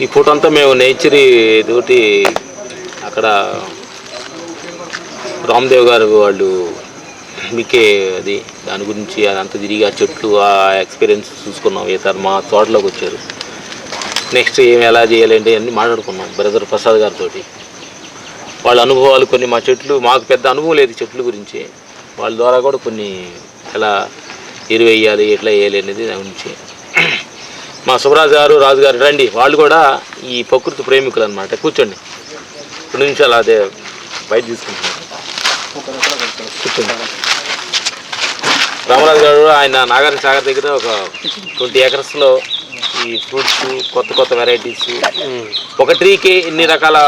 ఈ ఫోటో అంతా మేము నేచర్ తోటి అక్కడ రామ్దేవ్ గారు వాళ్ళు మీకే అది దాని గురించి అదంతా తిరిగి ఆ చెట్లు ఆ ఎక్స్పీరియన్స్ చూసుకున్నాం. ఈ తర్వాత మా తోటలోకి వచ్చారు. నెక్స్ట్ ఏం ఎలా చేయాలంటే అన్నీ మాట్లాడుకున్నాం బ్రదర్ ప్రసాద్ గారితో వాళ్ళ అనుభవాలు కొన్ని మా చెట్లు మాకు పెద్ద అనుభవం లేదు చెట్ల గురించి. వాళ్ళ ద్వారా కూడా కొన్ని ఎలా ఎరువు వేయాలి ఎట్లా వేయాలి అనేది దాని గురించి. మా సుబ్రాజ్ గారు రాజు గారు రండి. వాళ్ళు కూడా ఈ ప్రకృతి ప్రేమికులు అనమాట కూర్చోండి. రెండు నిమిషాలు అదే బయట తీసుకుంటున్నారు కూర్చోండి. రామరాజు గారు ఆయన నాగార్జున సాగర్ దగ్గర ఒక ట్వంటీ ఎకర్స్లో ఈ ఫ్రూట్స్ కొత్త కొత్త వెరైటీస్ ఒక ట్రీకి ఇన్ని రకాల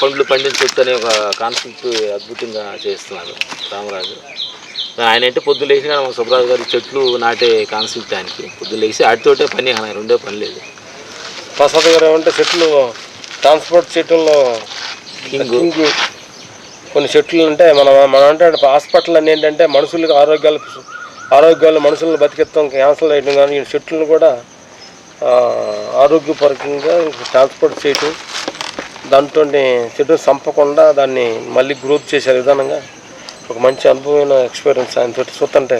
పండ్లు పండించవచ్చు అనే ఒక కాన్సెప్ట్ అద్భుతంగా చేస్తున్నారు రామరాజు. ఆయన అంటే పొద్దు లేచి మా సుబ్రాజు గారు చెట్లు నాటే కాన్సెప్ట్ ఆయనకి పొద్దు లేచి వాటితోటే పని ఆయన రెండో పని లేదు. ప్రసాద్ గారు ఏమంటే చెట్లు ట్రాన్స్పోర్ట్ చెట్లలో కింగ్ కొన్ని చెట్లు అంటే మనం మనం అంటే హాస్పిటల్ అన్ని ఏంటంటే మనుషులకు ఆరోగ్యాలు ఆరోగ్యాలు మనుషులను బతికిస్తాం క్యాన్సర్ వేయడం కానీ ఈ చెట్లను కూడా ఆరోగ్యపరంగా ట్రాన్స్పోర్ట్ చేయటం దాంతో చెట్టును చంపకుండా దాన్ని మళ్ళీ గ్రోత్ చేసే విధానంగా ఒక మంచి అనుభవమైన ఎక్స్పీరియన్స్ ఆయన తోటి చూస్తుంటే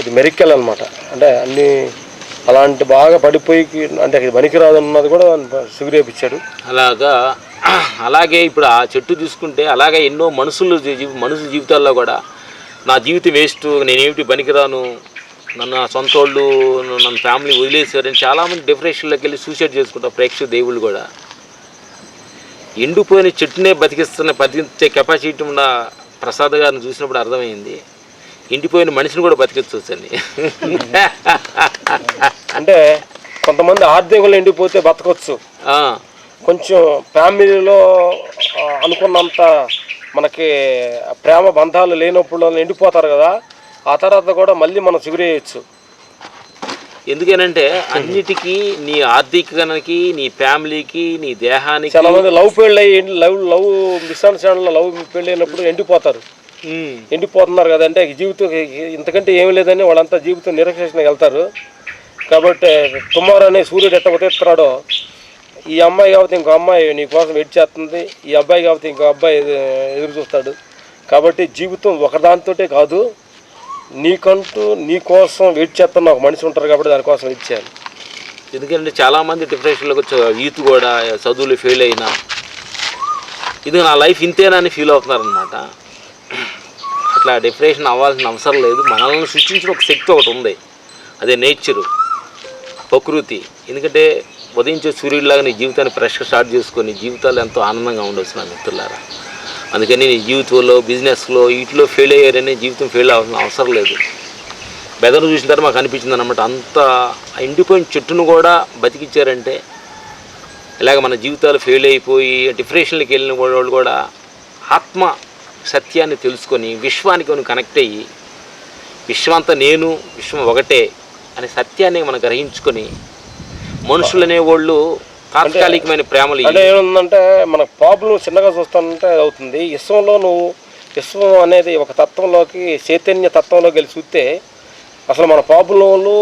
ఇది మెరికల్ అనమాట అంటే అన్ని అలాంటి బాగా పడిపోయి అంటే ఇది పనికిరాదు కూడా సిగురేపించాడు అలాగా అలాగే ఇప్పుడు ఆ చెట్టు తీసుకుంటే అలాగే ఎన్నో మనుషులు మనుషుల జీవితాల్లో కూడా నా జీవితం వేస్ట్ నేనేమిటి పనికిరాను నన్ను నా సొంత వాళ్ళు నన్ను ఫ్యామిలీ వదిలేసారని చాలామంది డిప్రెషన్లోకి వెళ్ళి సూసైడ్ చేసుకుంటారు ప్రేక్షక దేవుళ్ళు కూడా. ఎండిపోయిన చెట్టునే బతికిస్తున్న బతికించే కెపాసిటీ ఉన్న ప్రసాద్ గారిని చూసినప్పుడు అర్థమైంది. ఎండిపోయిన మనిషిని కూడా బతికించవచ్చండి అంటే కొంతమంది ఆర్థికంలో ఎండిపోతే బతకొచ్చు. ఆ, కొంచెం ఫ్యామిలీలో అనుకున్నంత మనకి ప్రేమ బంధాలు లేనప్పుడు ఎండిపోతారు కదా ఆ తర్వాత కూడా మళ్ళీ మనం చిగురేయచ్చు ఎందుకనంటే అన్నిటికీ నీ ఆర్థికానికి నీ ఫ్యామిలీకి నీ దేహానికి చాలా మంది లవ్ పెళ్ళి అయ్యి లవ్ లవ్ మిస్అండర్స్టాండింగ్లో లవ్ పెళ్ళి అయినప్పుడు ఎండిపోతారు ఎండిపోతున్నారు కదంటే జీవితం ఇంతకంటే ఏమీ లేదని వాళ్ళంతా జీవితం నిరక్షణకి వెళ్తారు. కాబట్టి టుమారో అనే సూర్యుడు ఎట్ట ఉదయిస్తున్నాడో ఈ అమ్మాయి కాబట్టి ఇంకో అమ్మాయి నీ కోసం వెయిట్ చేస్తుంది ఈ అబ్బాయి కాబట్టి ఇంకో అబ్బాయి ఎదు- ఎదురు చూస్తాడు. కాబట్టి జీవితం ఒకదానితోటే కాదు నీకంటూ నీకోసం వెయిట్ చేస్తున్న ఒక మనిషి ఉంటారు కాబట్టి దానికోసం ఇచ్చాను ఎందుకంటే చాలామంది డిప్రెషన్లోకి వచ్చే యూత్ కూడా చదువులు ఫెయిల్ అయినా. ఇది నా లైఫ్ ఇంతేనా అని ఫీల్ అవుతున్నారనమాట అట్లా డిప్రెషన్ అవ్వాల్సిన అవసరం లేదు. మనల్ని సృష్టించిన ఒక శక్తి ఒకటి ఉంది. అదే నేచరు ప్రకృతి. ఎందుకంటే ఉదయించే సూర్యుడిలాగా నీ జీవితాన్ని ఫ్రెష్గా స్టార్ట్ చేసుకొని జీవితాలు ఎంతో ఆనందంగా ఉండొచ్చు నా మిత్రులారా. అందుకని నీ జీవితంలో బిజినెస్లో వీటిలో ఫెయిల్ అయ్యారని జీవితం ఫెయిల్ అవ్వాల్సిన అవసరం లేదు. బెదర్ చూసిన తర్వాత మాకు అనిపించింది అనమాట అంత ఎండిపోయిన చెట్టును కూడా బతికిచ్చారంటే ఇలాగ మన జీవితాలు ఫెయిల్ అయిపోయి డిప్రెషన్లకు వెళ్ళిన వాళ్ళు కూడా ఆత్మ సత్యాన్ని తెలుసుకొని విశ్వానికి మనం కనెక్ట్ అయ్యి విశ్వం నేను విశ్వం ఒకటే అనే సత్యాన్ని మనం గ్రహించుకొని మనుషులు అనేవాళ్ళు తాత్కాలికమైన ప్రేమలు అంటే ఏముందంటే మన ప్రాబ్లం చిన్నగా చూస్తానంటే అది అవుతుంది విశ్వంలో నువ్వు విశ్వం అనేది ఒక తత్వంలోకి చైతన్య తత్వంలోకి వెళ్ళి చూస్తే అసలు మన ప్రాబ్లంలు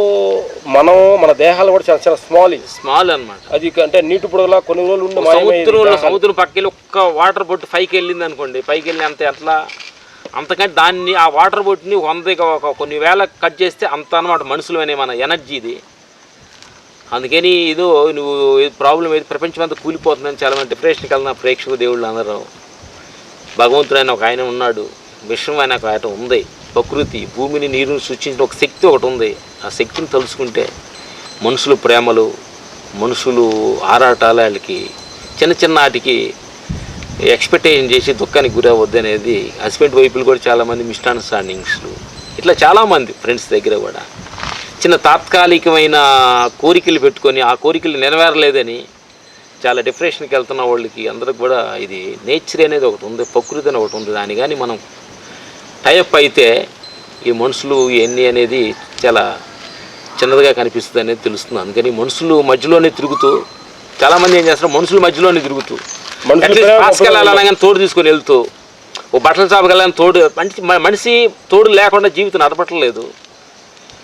మనం మన దేహాలు కూడా చాలా చాలా స్మాల్ స్మాల్ అన్నమాట. అది అంటే నీటి పొడగలా కొన్ని రోజులు ఉండి సముద్రంలో. సముద్రం పక్కకి ఒక్క వాటర్ బోట్ పైకి వెళ్ళింది అనుకోండి పైకి వెళ్ళి అంత ఎట్లా అంతకంటే దాన్ని ఆ వాటర్ బోట్ని వంద ఒక కొన్ని వేల కట్ చేస్తే అంత అనమాట మనుషులు అనే మన ఎనర్జీ ఇది. అందుకని ఏదో నువ్వు ప్రాబ్లం ఏది ప్రపంచం అంతా కూలిపోతుందని చాలా మంది డిప్రెషన్కి వెళ్ళిన ప్రేక్షకు దేవుళ్ళు అందరూ భగవంతుడు ఆయన ఒక ఆయన ఉన్నాడు. విశ్వం ఆయన ఒక ఆయన ఉంది. ప్రకృతి భూమిని నీరుని సృష్టించిన ఒక శక్తి ఒకటి ఉంది. ఆ శక్తిని తలుచుకుంటే మనుషులు ప్రేమలు మనుషులు ఆరాటాలు వాళ్ళకి చిన్న చిన్న వాటికి ఎక్స్పెక్టేషన్ చేసి దుఃఖానికి గురవద్దు అనేది హస్బెండ్ వైపులు కూడా చాలామంది మిస్అండర్స్టాండింగ్స్లు ఇట్లా చాలామంది ఫ్రెండ్స్ దగ్గర కూడా. చిన్న తాత్కాలికమైన కోరికలు పెట్టుకొని ఆ కోరికలు నెరవేరలేదని చాలా డిప్రెషన్కి వెళ్తున్న వాళ్ళకి అందరికి కూడా ఇది నేచర్ అనేది ఒకటి ఉంది ప్రకృతి అని ఒకటి ఉంది. దాని కానీ మనం టైప్ అయితే ఈ మనుషులు ఎన్ని అనేది చాలా చిన్నదిగా కనిపిస్తుంది అనేది తెలుస్తుంది. అందుకని మనుషులు మధ్యలోనే తిరుగుతూ చాలామంది ఏం చేస్తారు? మనుషుల మధ్యలోనే తిరుగుతూ మనుషుల తోడు తీసుకొని వెళ్తూ ఓ బట్టల షాప్కి వెళ్ళాలని తోడు మనిషి మనిషి తోడు లేకుండా జీవితం నడపట్లేదు.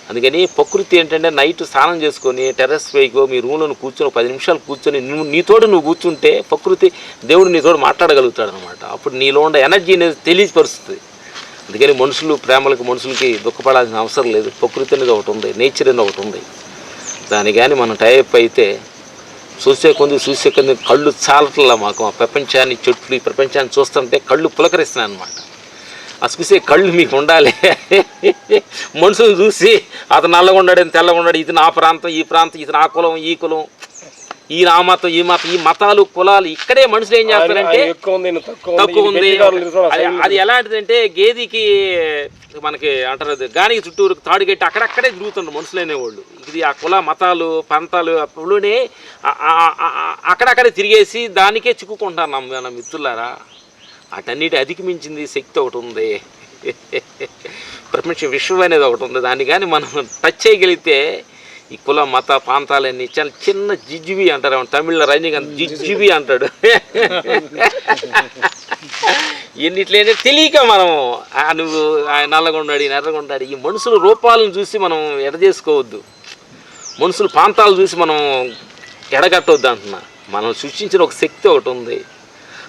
అందుకని ప్రకృతి ఏంటంటే నైట్ స్నానం చేసుకొని టెర్రస్ పైకో మీ రూమ్లో కూర్చొని పది నిమిషాలు కూర్చొని నువ్వు నీతోడు నువ్వు కూర్చుంటే ప్రకృతి దేవుడు నీతోడు మాట్లాడగలుగుతాడు అనమాట అప్పుడు నీలో ఉండే ఎనర్జీ అనేది తెలియపరుస్తుంది. అందుకని మనుషులు ప్రేమలకు మనుషులకి దుఃఖపడాల్సిన అవసరం లేదు. ప్రకృతి అనేది ఒకటి ఉంది. నేచర్ అనేది ఒకటి ఉంది. దాని కానీ మనం టైప్ అయితే చూసే కొంది చూసే కొంది కళ్ళు చాలట్లా మాకు. ఆ ప్రపంచాన్ని చెట్లు ఈ ప్రపంచాన్ని చూస్తుంటే కళ్ళు పులకరిస్తున్నాయి అనమాట చూసే కళ్ళు మీకు ఉండాలి. మనుషులు చూసి అతను నల్లగా ఉన్నాడు తెల్లగా ఉన్నాడు ఇది నా ప్రాంతం ఈ ప్రాంతం ఇది నా కులం ఈ కులం. ఈ నా మతం ఈ మతం ఈ మతాలు కులాలు ఇక్కడే మనుషులు ఏం చేస్తారంటే తక్కువ ఉంది. అది- ఎలాంటిదంటే గేదికి మనకి అంటారు గానికి చుట్టూరు తాడు కట్టి అక్కడక్కడే తిరుగుతుండ్రు మనుషులు అనేవాళ్ళు. ఇది ఆ కుల మతాలు పంతాలు అప్పుడునే అక్కడక్కడే తిరిగేసి దానికే చిక్కుకుంటారు మన మిత్రులారా. అటన్నిటి అధిగమించింది శక్తి ఒకటి ఉంది. ప్రపంచ విశ్వం అనేది ఒకటి ఉంది. దాన్ని కానీ మనం టచ్ చేయగలిగితే ఈ కుల మత ప్రాంతాలన్నీ చాలా చిన్న జిజ్జిబి అంటారు. తమిళ రజనీకాంత్ జిజ్జిబి అంటాడు. ఎన్నిట్లయినా తెలియక మనం నువ్వు ఆయన నల్లగొండాడు ఈయన ఈ మనుషుల రూపాలను చూసి మనం ఎడజేసుకోవద్దు మనుషుల ప్రాంతాలు చూసి మనం ఎడగట్టవద్దు అంటున్నా. మనం సృష్టించిన ఒక శక్తి ఒకటి ఉంది.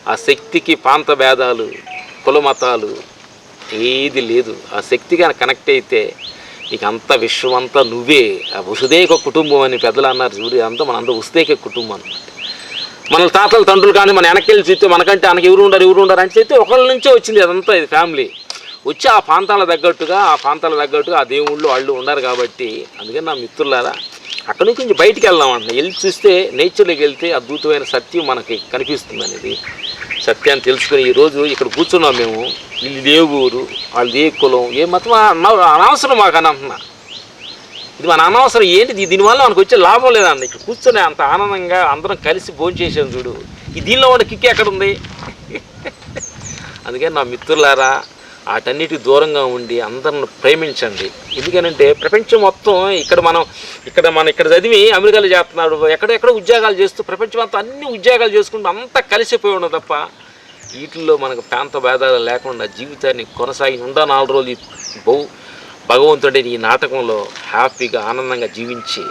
ఆ శక్తికి ప్రాంత భేదాలు కులమతాలు ఏది లేదు. ఆ శక్తి కానీ కనెక్ట్ అయితే నీకు అంత విశ్వం అంతా నువ్వే. ఆ వసుదేక కుటుంబం అని పెద్దలు అన్నారు చూడు అంతా మన అందరూ వసుదేక కుటుంబం అనమాట మన తాతల తండ్రులు కానీ మన వెనకెళ్ళి చూస్తే మనకంటే మనకి ఎవరు ఉండరు ఎవరు ఉండరు అని చెప్తే ఒకళ్ళ నుంచే వచ్చింది అదంతా ఇది ఫ్యామిలీ వచ్చి ఆ ప్రాంతాల తగ్గట్టుగా ఆ ప్రాంతాల తగ్గట్టుగా ఆ దేవుళ్ళు వాళ్ళు ఉన్నారు కాబట్టి అందుకని నా మిత్రులారా అక్కడి నుంచి కొంచెం బయటికి వెళ్దాం అంటున్నా. వెళ్ళి చూస్తే నేచర్లోకి వెళ్తే అద్భుతమైన సత్యం మనకి కనిపిస్తుంది అనేది. సత్యాన్ని తెలుసుకుని ఈరోజు ఇక్కడ కూర్చున్నాం మేము. వీళ్ళు ఏ ఊరు వాళ్ళు ఏ కులం ఏ మతం అనవసరం మాకు అని అంటున్నా. ఇది మన అనవసరం. ఏంటి దీనివల్ల మనకు వచ్చే లాభం లేదండి ఇక్కడ కూర్చొని అంత ఆనందంగా అందరం కలిసి భోజనం చేసాం చూడు. ఈ దీనిలో ఉన్న కిక్ ఎక్కడ ఉంది? అందుకని నా మిత్రులారా వాటన్నిటి దూరంగా ఉండి అందరిని ప్రేమించండి. ఎందుకనంటే ప్రపంచం మొత్తం ఇక్కడ మనం ఇక్కడ మనం ఇక్కడ చదివి అమెరికాలో చేస్తున్నాడు ఎక్కడెక్కడ ఉద్యోగాలు చేస్తూ ప్రపంచం అంతా అన్ని ఉద్యోగాలు చేసుకుంటూ అంతా కలిసిపోయి ఉండదు తప్ప వీటిల్లో మనకు ప్రాంత భేదాలు లేకుండా జీవితాన్ని కొనసాగి ఉండా నాలుగు రోజులు బహు భగవంతుడి ఈ నాటకంలో హ్యాపీగా ఆనందంగా జీవించి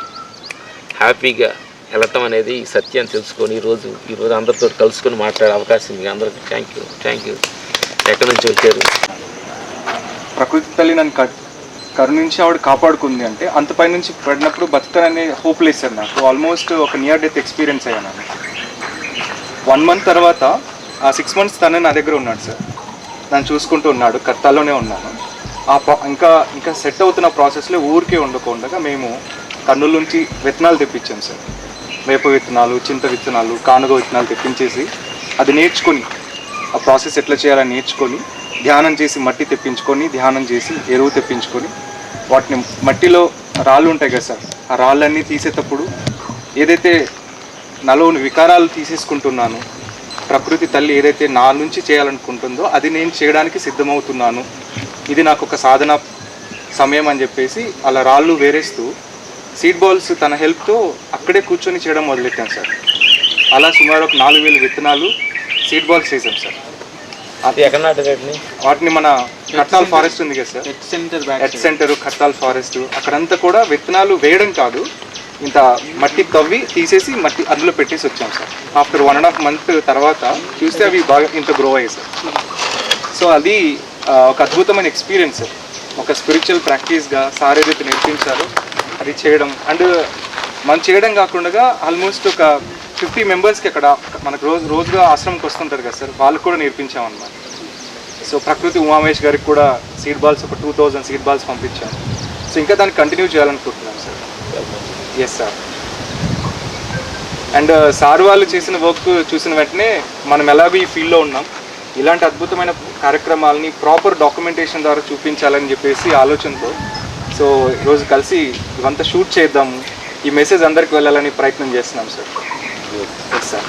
హ్యాపీగా వెళ్ళటం అనేది ఈ సత్యాన్ని తెలుసుకొని ఈరోజు ఈరోజు అందరితో కలుసుకొని మాట్లాడే అవకాశం మీ అందరికీ. Thank you. Thank you. ఎక్కడి నుంచి వచ్చారు? ప్రకృతి తల్లి నన్ను కట్ కరుణించి ఆవిడ కాపాడుకుంది అంటే అంత పై నుంచి పడినప్పుడు బతకననే హోప్ లేసారు సార్ నాకు. ఆల్మోస్ట్ ఒక నియర్ డెత్ ఎక్స్పీరియన్స్ అయ్యాను వన్ మంత్ తర్వాత ఆ సిక్స్ మంత్స్ తనే నా దగ్గర ఉన్నాడు సార్. నన్ను చూసుకుంటూ ఉన్నాడు కత్తాలోనే ఉన్నాను. ఆ ప్రా ఇంకా ఇంకా సెట్ అవుతున్న ప్రాసెస్లో ఊరికే ఉండకుండా మేము కర్నూలు నుంచి విత్తనాలు తెప్పించాం సార్. వేప విత్తనాలు చింత విత్తనాలు కానుగ విత్తనాలు తెప్పించేసి అది నేర్చుకుని ఆ ప్రాసెస్ ఎట్లా చేయాలని నేర్చుకొని ధ్యానం చేసి మట్టి తెప్పించుకొని ధ్యానం చేసి ఎరువు తెప్పించుకొని వాటిని మట్టిలో రాళ్ళు ఉంటాయి కదా సార్ ఆ రాళ్ళన్నీ తీసేటప్పుడు ఏదైతే నలుగురు వికారాలు తీసేసుకుంటున్నాను ప్రకృతి తల్లి ఏదైతే నా నుంచి చేయాలనుకుంటుందో అది నేను చేయడానికి సిద్ధమవుతున్నాను. ఇది నాకు ఒక సాధన సమయం అని చెప్పేసి అలా రాళ్ళు వేరేస్తూ సీడ్ బాల్స్ తన హెల్ప్తో అక్కడే కూర్చొని చేయడం మొదలెట్టాను సార్. అలా సుమారు ఒక నాలుగు వేల విత్తనాలు సీడ్ బాల్స్ చేసాం సార్. అది ఎక్కడ నాటారండి వాటిని? మన కట్టాల్ ఫారెస్ట్ ఉంది కదా sir. Net centre back at centre Kattal forest. అక్కడంతా కూడా విత్తనాలు వేయడం కాదు. ఇంత మట్టి తవ్వి తీసేసి మట్టి అందులో పెట్టేసి వచ్చాం sir. After one and half month తర్వాత చూస్తే అవి బాగా ఇంత గ్రో అయ్యాయి సార్. సో అది ఒక అద్భుతమైన ఎక్స్పీరియన్స్ సార్. ఒక స్పిరిచువల్ ప్రాక్టీస్గా సార్ ఏదైతే నేర్పించారో. అది చేయడం. అండ్ మనం చేయడం కాకుండా ఆల్మోస్ట్ ఒక ఫిఫ్టీ మెంబర్స్కి అక్కడ మనకు రోజు రోజుగా ఆశ్రమంకి వస్తుంటారు కదా సార్ వాళ్ళకు కూడా నేర్పించామన్నమాట. సో ప్రకృతి ఉమామేష్ గారికి కూడా సీడ్ బాల్స్ ఒక టూ థౌజండ్ సీడ్ బాల్స్ పంపించాము. సో ఇంకా దాన్ని కంటిన్యూ చేయాలనుకుంటున్నాను sir. Yes sir and sir వాళ్ళు చేసిన వర్క్ చూసిన వెంటనే మనం ఎలాగో ఈ ఫీల్డ్లో ఉన్నాం. ఇలాంటి అద్భుతమైన కార్యక్రమాలని ప్రాపర్ డాక్యుమెంటేషన్ ద్వారా చూపించాలని చెప్పేసి ఆలోచనతో సో ఈరోజు కలిసి ఇవంతా షూట్ చేద్దాము. ఈ మెసేజ్ అందరికి వెళ్ళాలని ప్రయత్నం చేస్తున్నాం సార్ ఎస్ సార్